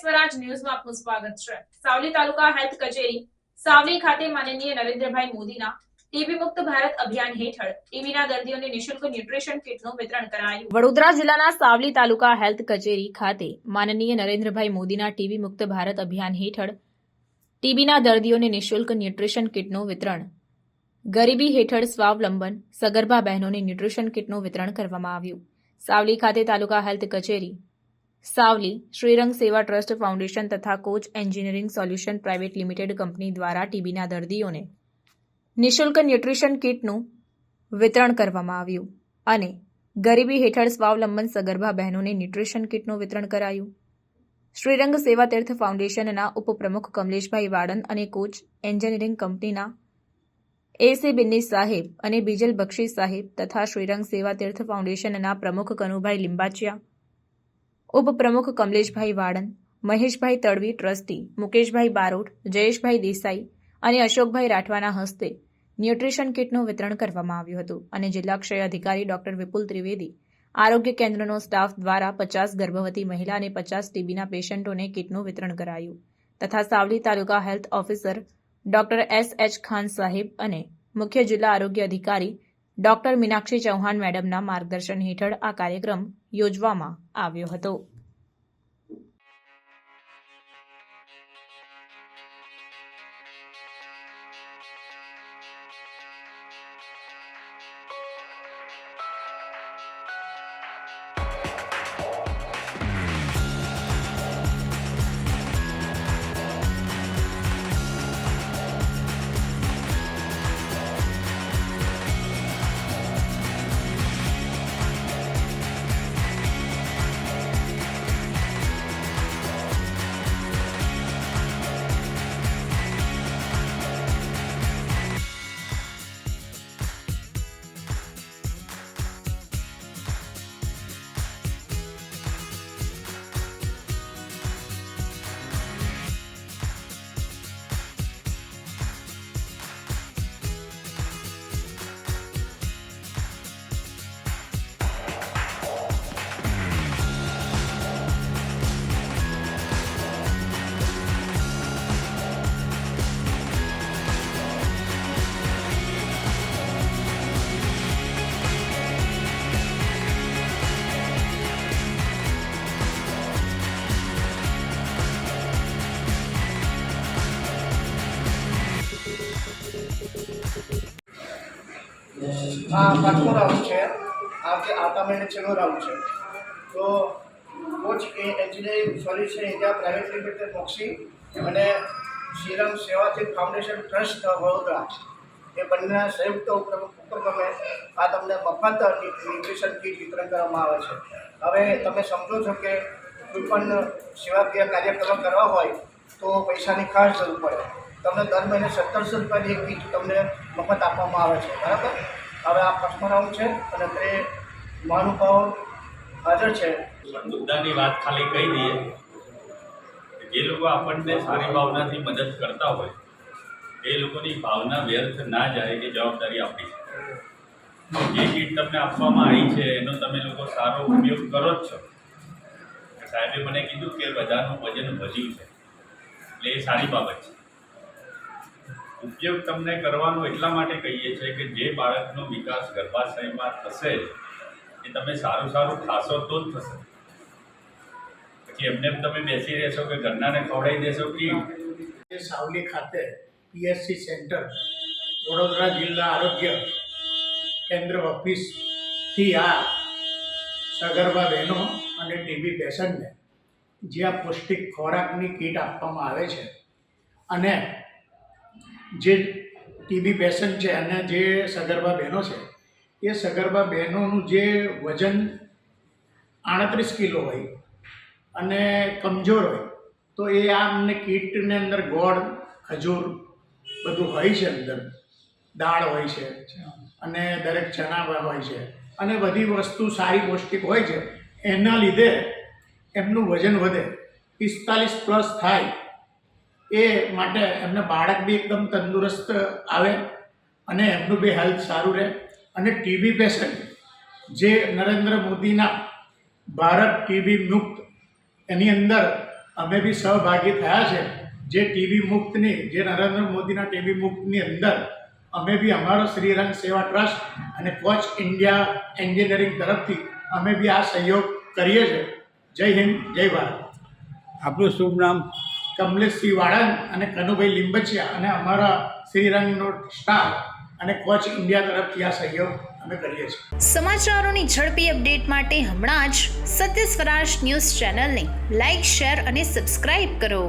સ્વરાજ ન્યૂઝમાં આપનું સ્વાગત છે. સાવલી તાલુકા હેલ્થ કચેરી, સાવલી ખાતે માનનીય નરેન્દ્રભાઈ મોદીના ટીબી મુક્ત ભારત અભિયાન હેઠળ ટીબીના દર્દીઓને નિઃશુલ્ક ન્યુટ્રિશન કિટનું વિતરણ ન્યુટ્રિશન કીટનું વિતરણ, ગરીબી હેઠળ સ્વાવલંબન, સગર્ભા બહેનોને ન્યુટ્રિશન કિટનું વિતરણ કરવામાં આવ્યું. સાવલી ખાતે તાલુકા હેલ્થ કચેરી સાવલી, શ્રીરંગ સેવા ટ્રસ્ટ ફાઉન્ડેશન તથા Coach engineering solution private limited company દ્વારા ટીબીના દર્દીઓને નિઃશુલ્ક ન્યુટ્રિશન કીટનું વિતરણ કરવામાં આવ્યું અને ગરીબી હેઠળ સ્વાવલંબન સગર્ભા બહેનોને ન્યુટ્રિશન કીટનું વિતરણ કરાયું. શ્રીરંગ સેવા તીર્થ ફાઉન્ડેશનના ઉપપ્રમુખ કમલેશભાઈ વાડન અને કોચ એન્જિનિયરિંગ કંપનીના એસી બિન્ની સાહેબ અને બીજલ બક્ષી સાહેબ તથા શ્રીરંગ સેવા તીર્થ ફાઉન્ડેશનના પ્રમુખ કનુભાઈ લિંબાચિયા ઉપપ્રમુખ કમલેશભાઈ વાડન મહેશભાઈ તડવી ટ્રસ્ટી, મુકેશભાઈ બારોટ, જયેશભાઈ દેસાઈ અને અશોકભાઈ રાઠવાના હસ્તે ન્યુટ્રિશન કિટનું વિતરણ કરવામાં આવ્યું હતું અને જિલ્લા ક્ષય અધિકારી ડોક્ટર વિપુલ ત્રિવેદી, આરોગ્ય કેન્દ્રનો સ્ટાફ દ્વારા પચાસ ગર્ભવતી મહિલા અને પચાસ ટીબીના પેશન્ટોને કિટનું વિતરણ કરાયું તથા Savli taluka health officer doctor S H Khan saheb અને મુખ્ય જિલ્લા આરોગ્ય અધિકારી ડોક્ટર મીનાક્ષી ચૌહાણ મેડમના માર્ગદર્શન હેઠળ આ કાર્યક્રમ યોજવામાં આવ્યો હતો. આ પાંચમો રાઉન્ડ છે. આવતી આવતા મહિને છેલ્લો રાઉન્ડ છે. તો કોચ એ engineering solution India private limited Mokshi અને શ્રીરામ સેવાચિત ફાઉન્ડેશન ટ્રસ્ટ વડોદરા, એ બંનેના સંયુક્ત ઉપક્રમે આ તમને મફત ન્યુટ્રિશન કીટ વિતરણ કરવામાં આવે છે. હવે તમે સમજો છો કે કોઈ પણ સેવાકીય કાર્યક્રમ કરવા હોય તો પૈસાની ખાસ જરૂર પડે. તમને દર મહિને સત્તરસો રૂપિયાની એક કીટ તમને મફત આપવામાં આવે છે. બરાબર? હવે આ રાઉન્ડ છે અને તે મહાનુભાવો હાજર છે. મુદ્દાની વાત ખાલી કહી દઈએ જે લોકો આપણને સારી ભાવનાથી મદદ કરતા હોય, એ લોકોની ભાવના વ્યર્થ ના જાય એ જવાબદારી આપણી જે કીટ તમને આપવામાં આવી છે, એનો તમે લોકો સારો ઉપયોગ કરો જ છો. સાહેબે મને કીધું કે બધાનું વજન વધ્યું છે. એટલે એ સારી બાબત છે. ઉપયોગ તમને કરવાનો એટલા માટે કહીએ છીએ કે જે બાળકનો વિકાસ ગર્ભાશયમાં થશે, એ તમે સારું સારું ખાશો તો જ થશે. પછી એમને તમે બેસી રહેશો કે ઘરનાને ખવડાવી દેશો કે સાવલી ખાતે પીએસસી સેન્ટર, વડોદરા જિલ્લા આરોગ્ય કેન્દ્ર ઓફિસથી આ સગર્ભા બહેનો અને ટીબી પેશન્ટને જ્યાં પૌષ્ટિક ખોરાકની કીટ આપવામાં આવે છે અને જે ટીબી પેશન્ટ છે અને જે સગર્ભા બહેનો છે, એ સગર્ભા બહેનોનું જે વજન આડત્રીસ કિલો હોય અને કમજોર હોય, તો એ આ અમને કીટની અંદર ગોળ, ખજૂર બધું હોય છે અંદર. દાળ હોય છે અને દરેક ચણા હોય છે. અને બધી વસ્તુ સારી પૌષ્ટિક હોય છે. એના લીધે એમનું વજન વધે. પિસ્તાલીસ પ્લસ થાય એ માટે એમને બાળક બી એકદમ તંદુરસ્ત આવે અને એમનું બી હેલ્થ સારું રહે. અને ટીબી પેશન્ટ જે નરેન્દ્ર મોદીના ભારત ટીબી મુક્ત એની અંદર અમે બી સહભાગી થયા છે. જે ટીબી મુક્તની, જે નરેન્દ્ર મોદીના ટીબી મુક્તની અંદર અમે બી અમારો શ્રીરંગ સેવા ટ્રસ્ટ અને કોચ ઇન્ડિયા એન્જિનિયરિંગ તરફથી અમે બી આ સહયોગ કરીએ છીએ. જય હિન્દ, જય ભારત. આપણું શુભ નામ કમલેશસિંહ વાળંદ અને કનુભાઈ લીંબચિયા અને અમારા શ્રીરંગનો સ્ટાફ અને કોચ ઇન્ડિયા તરફથી આ સહયોગ અમે કરીએ છીએ. સમાચારોની ઝડપી અપડેટ માટે હમણાં જ સત્ય સ્વરાજ ન્યૂઝ ચેનલને લાઇક શેર અને સબસ્ક્રાઇબ કરો.